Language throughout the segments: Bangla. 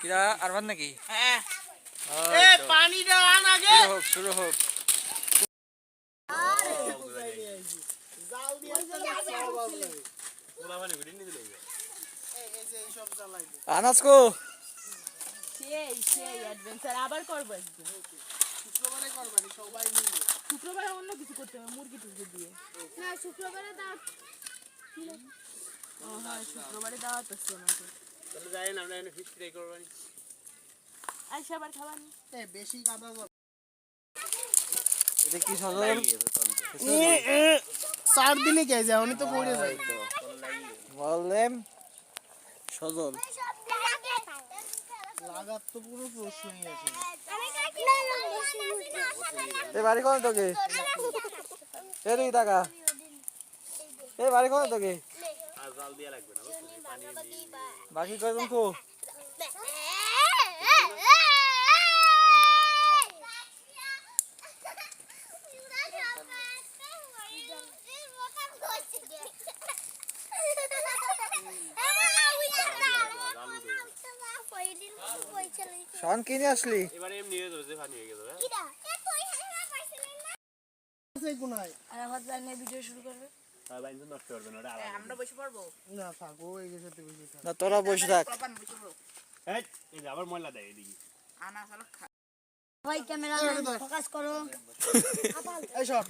কিরা আরমান নাকি হ্যাঁ এ। পানিটা আন আগে শুরু হোক শুরু হোক জাল দিয়ে সব হবে। এই- এই যে এইসব জ্বালাইবে। আনাজ কো সেই সেই অ্যাডভেঞ্চার আবার করব একদিন শুক্রবারে করবানি, সবাই মিলে। শুক্রবারে অন্য কিছু করতে হবে মুরগি টুরগি দিয়ে না শুক্রবারে ও হ্যাঁ শুক্রবারে আছে আমাকে আইসা আবার খাবার এ, বেশি কাদা এটা কি সজল? চার দিনে কে যায় উনি তো পড়ে যায়। বললেন সজল। লাগার তো পুরো প্রশ্নই আছে এ বাড়ি কোন তোকে? এ টাকা। এ বাড়ি কোন তোকে? বাকি কয়জন কো শান কিনে আসলি আছে কোনায়? আর আমার জানিয়ে ভিডিও শুরু করবে আমরা বসে পড়ব না থাক ও এই সাথে বেশি থাক না তোরা বসে থাক আবার ময়লা দেয় এদিকে আনা চালো খা ভাই ক্যামেরা ফোকাস করো এই সব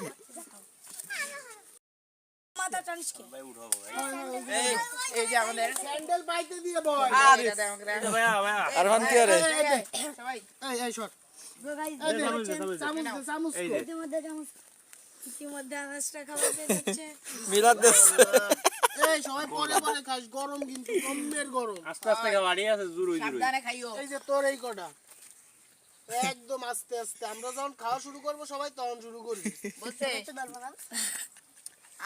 মাথা টানিস কে এই এই যে আমাদের স্যান্ডেল পাইতে দিয়ে বয় আর দেখ আমাকে ভাইয়া ভাইয়া কি আরে সবাই এই এই শট গাইস চামচ চামচ চামচ ইতিমধ্যে আনাজটা পেয়ে যাচ্ছে মিলাদ দেশ। এই সবাই পরে পরে খাস গরম কিন্তু কমের গরম। আস্তে আস্তে বাড়ি আছে জুরুই জুরুই সাবধানে খাইও। এই যে তোর এই কটা একদম আস্তে আস্তে। আমরা যখন খাওয়া শুরু করব সবাই তখন শুরু করবি বলছে পারব না?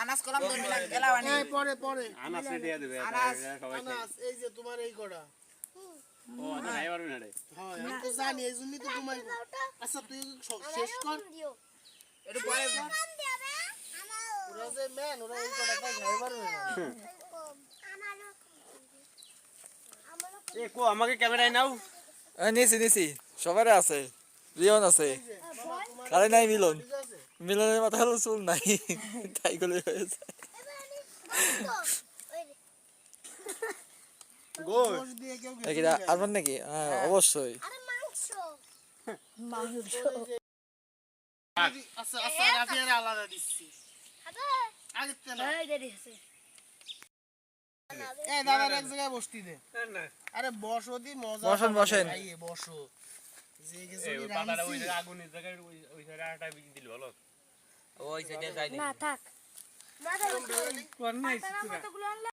আনাজ কলাম ধরে লাগ গেলা বানি এই পরে পরে। আনাস দিয়ে দেবে আনাস। সবাই এই যে তোমার এই কটা। ও আচ্ছা নাই পারবি না রে। হ্যাঁ আমি তো জানি এই জন্যই তো তোমায় আচ্ছা তুই শেষ কর। দিও। একটু পরে ওরা যে ম্যান ওরা এই কটা খাই খাই পারবে না এ কো আমাকে ক্যামেরায় নাও। নিছি নিছি। সবারই আছে। রিয়ন আছে। কারে নাই মিলন। মিলনের মাথা চুল নাই। তাই করে হয়েছে। গো দোষ দিয়ে কেউ এটা কি কিছু দেয় না। আরমান নাকি? হ্যাঁ, অবশ্যই। আচ্ছা আচ্ছা রাফিয়ার আলাদা দিচ্ছি। আগে না এই দেরি আছে এই দাদার এক জায়গায় বসতি দে। আরে বসো দি মজা বসেন, বসেন। বসো। যে কিছু ওই আগুনের জায়গায় ওই ওই সাইডে আটা বিক্রি দিল ভালো ওই সাইডে যাই না থাক।